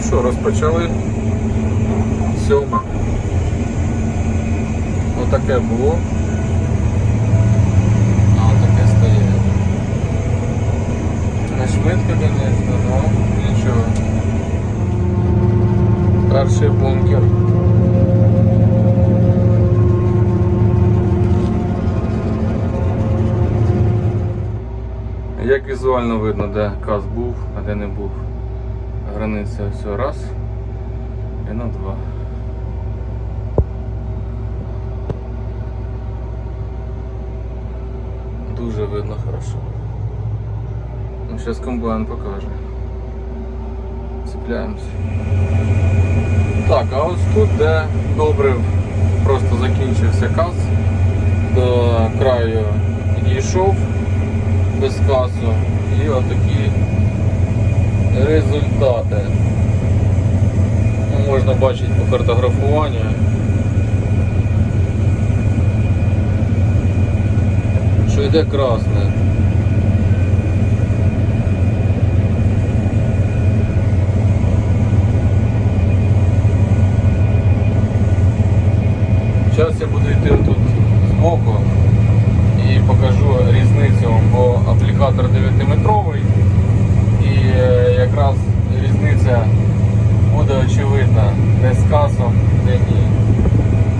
Ну що, розпочали сьоме. Отаке було. А отаке стає. Не швидко, звісно, але нічого. Перший бункер. Як візуально видно, де каз був, а де не був. Границя все раз і на два. Дуже видно хорошо. Ну, зараз комбайн покаже. Цепляємося. Так, а ось тут, де добрив просто закінчився каз, до краю дійшов без касу і отакі результати. Ну, можна бачити по картографуванню. Що йде красне. Зараз я буду йти тут збоку і покажу різницю, бо аплікатор 9-метровий і е, якраз різниця буде очевидна, де з касом, де ні.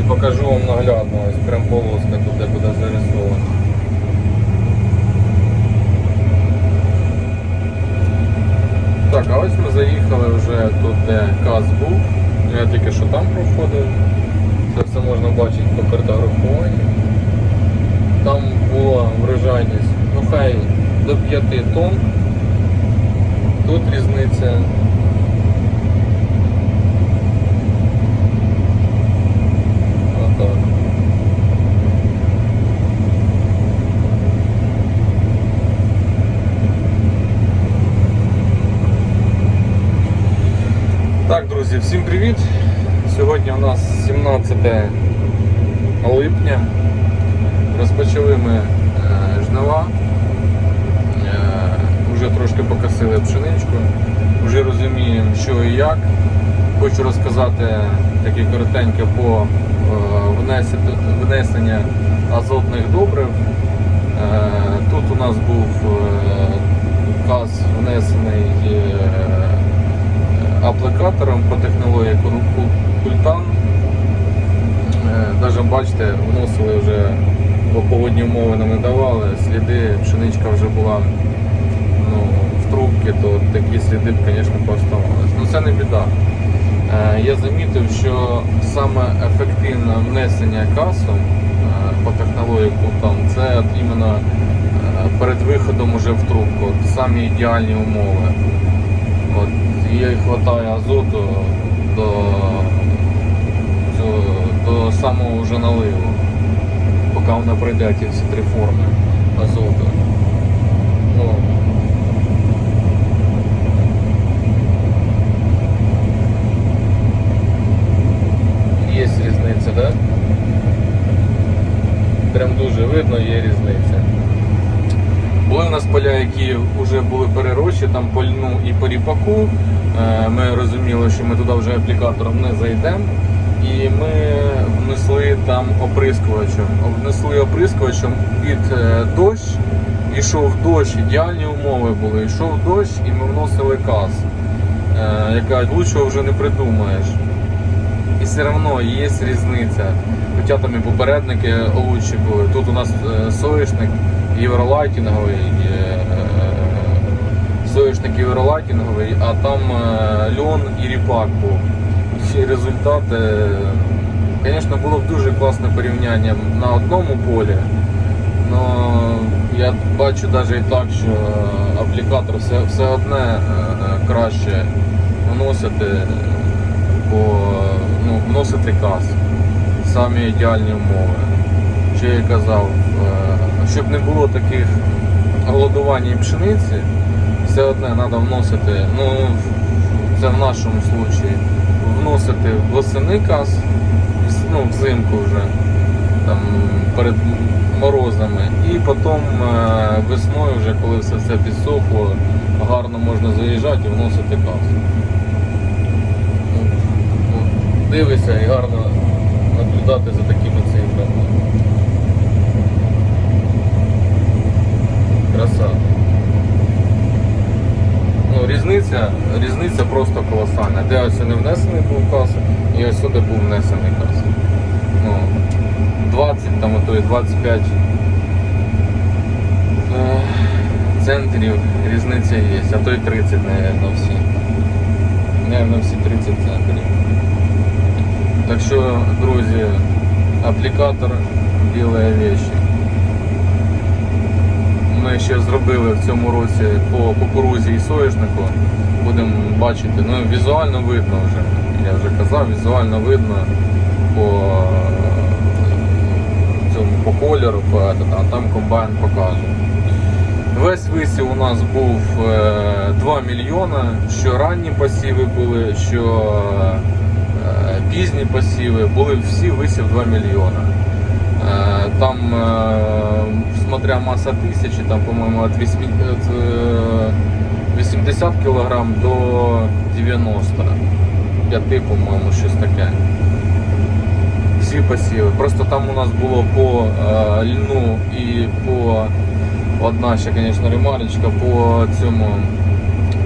І покажу вам наглядно, ось прям полоска тут де буде зарисована. Так, а ось ми заїхали вже тут, де каз був. Я тільки що там проходив. Це все можна бачити по картографуванню. Там була врожайність, ну хай до 5 тонн. Тут різниця. Отак. Так, друзі, всім привіт! Сьогодні у нас 17 липня. Розпочали ми е, жнива. Е, Вже трошки покосили пшеничку, вже розуміємо, що і як. Хочу розказати таке коротеньке по е, внесен- внесення азотних добрив. Е, Тут у нас був е, газ внесений е, аплікатором по технології Культан. Навіть бачите, вносили вже, погодні умови нам не давали, сліди, пшеничка вже була ну, в трубці, то такі сліди б, звісно, поставились. Ну це не біда. Е, Я замітив, що саме ефективне внесення касу е, по технології Култан це іменно е, перед виходом уже в трубку, самі ідеальні умови. От, їй вистачає азоту до, до, самого вже наливу, поки вона пройде ті всі три форми азоту. Ну, є різниця, так? Да? Прям дуже видно, є різниця. Були у нас поля, які вже були перерощі, там по льну і по ріпаку. Е, Ми розуміли, що ми туди вже аплікатором не зайдемо. І ми внесли там оприскувачем. Внесли оприскувачем під е, дощ, ішов дощ, ідеальні умови були. Йшов дощ і ми вносили каз. Е, Яка лучшого вже не придумаєш. І все одно є різниця. Хоча там і попередники лучші були. Тут у нас е, соняшник євролайтінговий, е, соняшник євролайтінговий, а там е, льон і ріпак був. Всі результати, звісно, було б дуже класне порівняння на одному полі. Но я бачу навіть і так, що аплікатор все, все одне е, краще наносити, бо ну, вносити каз. Самі ідеальні умови. Що я казав, е, щоб не було таких голодувань і пшениці, все одне треба вносити, ну це в нашому случаї, вносити восени каз, ну, взимку вже, там, перед морозами, і потім е, весною, вже коли все це підсохло, гарно можна заїжджати і вносити каз. Дивишся і гарно наблюдати за такими цифрами. Краса. Ну, різниця, різниця просто колосальна. Де ось не внесений був кас, і ось сюди був внесений кас. Ну, 20, там ото і 25 е, центрів різниця є, а то й 30, наверное, всі. Наверное, всі 30 центрів. Що, друзі, аплікатор ділає вещи. Ми ще зробили в цьому році по кукурузі і соняшнику. Будемо бачити, ну візуально видно вже. Я вже казав, візуально видно по е, по кольору, по, а там комбайн покаже. Весь висів у нас був е, 2 мільйона, що ранні посіви були, що е, пізні посіви, були всі висів 2 мільйона. Е, Там, е, смотря маса тисячі, там, по-моєму, від 8 від, е, 80 кг до 90 5, по-моєму, щось таке. Всі посіви. Просто там у нас було по е, льну і по одна ще, звісно, ремарочка по цьому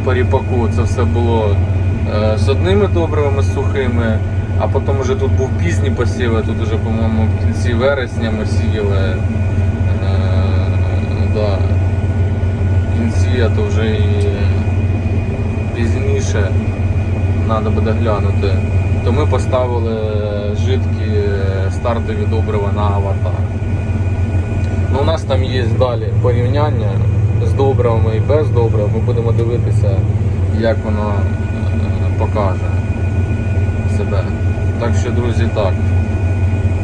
по ріпаку це все було з одними добривами сухими, а потім вже тут був пізній посів, тут вже, по-моєму, в кінці вересня ми сіяли. Е, да. В кінці, а то вже і пізніше треба буде глянути. То ми поставили жидкі стартові добрива на аватар. Ну, у нас там є далі порівняння з добривами і без добрив. Ми будемо дивитися, як воно е, покаже себе. Так що, друзі, так.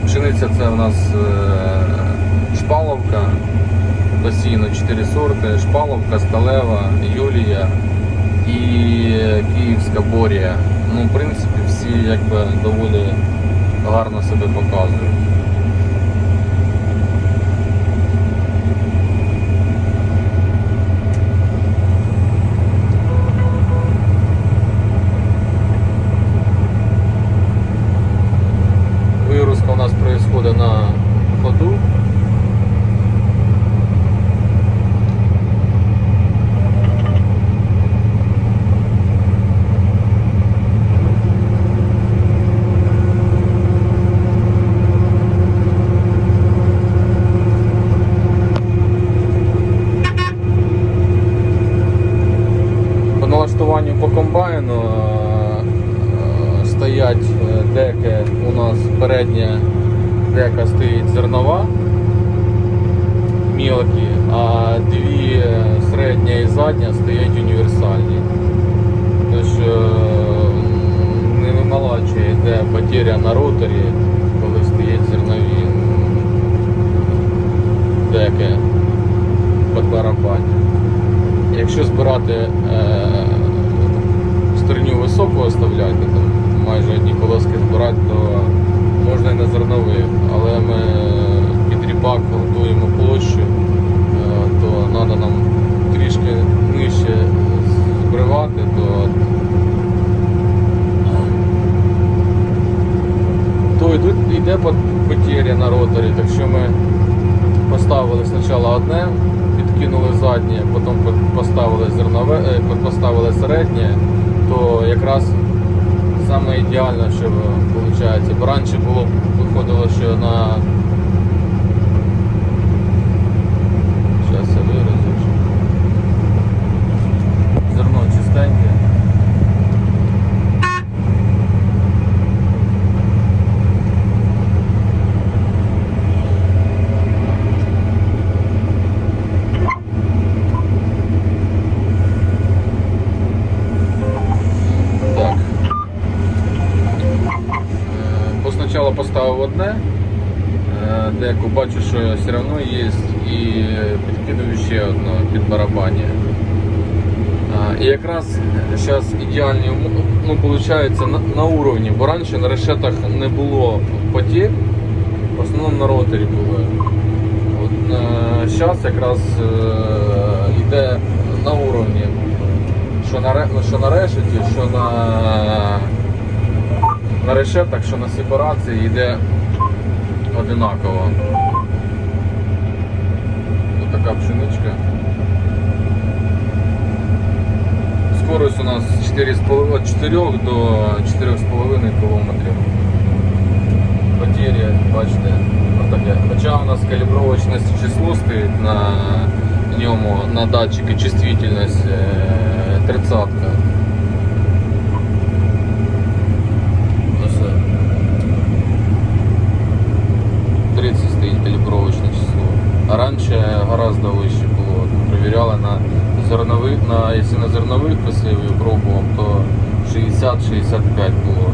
Пшениця це у нас е, шпаловка, постійно 4 сорти, шпаловка, сталева, Юлія і Київська борія. Ну, в принципі, всі якби доволі гарно себе показують. На ходу. По налаштуванню по комбайну е, е, стоять е, деки. У нас передня дека стоїть зернова, мілкі, а дві е, середня і задня стоять універсальні. Тож е, не вималачує йде потеря на роторі, коли стоять зернові деки під барабані. Якщо збирати е, стерню високу оставляти, там майже одні колоски збирати, то можна і на зернових. Але ми під ріпак готуємо площу, е, то треба нам трішки нижче збривати, то, йдуть, йде пот- потеря на роторі, так що ми поставили спочатку одне, підкинули заднє, потім поставили зернове, е, поставили середнє, то якраз саме ідеально, що виходить. Бо було виходило, що на Зараз я виразу. Зерно чистеньке. Так. Е, Бо спочатку поставив одне, е, деку бачу, що все одно є, і підкидую ще одне під барабані. І якраз зараз ідеальні ну, виходить, на, уровні, бо раніше на решетах не було потерь, в основному на роторі були. От, зараз якраз е, йде на уровні, що на, що на решеті, що на на решетах, що на сепарації йде одинаково. Ось така пшеничка. Скорость у нас 4,5 від 4 до 4,5 км. Потері, бачите. Хоча у нас калібровочне число стоїть на ньому на датчику чувствительність е, 30. Ось, е, 30 стоїть калібровочне число. А гораздо вище було. Провіряли на зернових, на, якщо на зернових посівів пробував, то 60-65 було.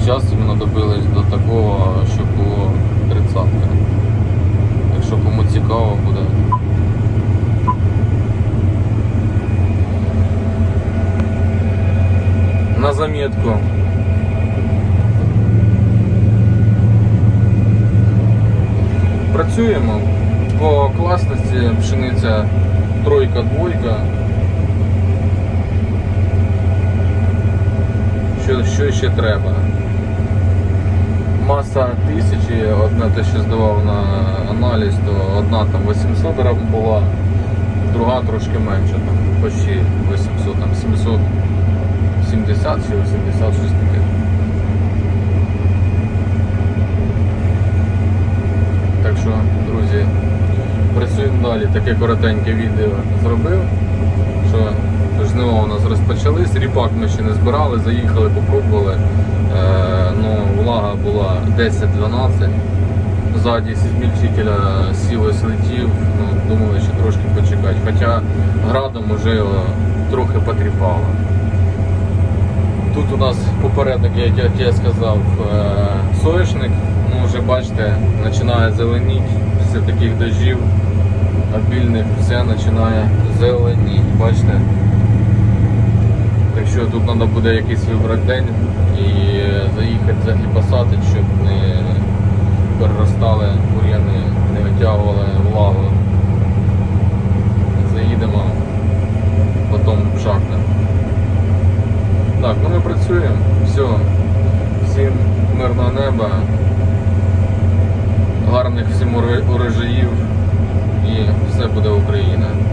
Зараз іменно добились до такого, що було 30. Так що кому цікаво буде. На заметку. Працюємо по класності пшениця тройка, двойка. Що, що ще треба? Маса тисячі, одна те, що здавав на аналіз, то одна там 800 грам була, друга трошки менше, там почти 800, там 770 чи 80, щось таке. Так що, друзі, працюємо далі. Таке коротеньке відео зробив. Що жнива у нас розпочались, ріпак ми ще не збирали, заїхали, попробували. Е, ну, влага була 10-12. Ззаді змільчителя сіло слетів, ну, думали, ще трошки почекати. Хоча градом вже трохи потріпало. Тут у нас попередник, як я сказав, е, соєшник. Ну, вже бачите, починає зеленіти після таких дощів обільних, все починає зеленіти. Бачите? Так що тут треба буде якийсь вибрати день і заїхати за хлібосадить, щоб не переростали бур'яни, не витягували влагу. Заїдемо, потім пшакнемо. Так, ну ми працюємо. Все. Всім мирного неба. Гарних всім урожаїв і все буде Україна.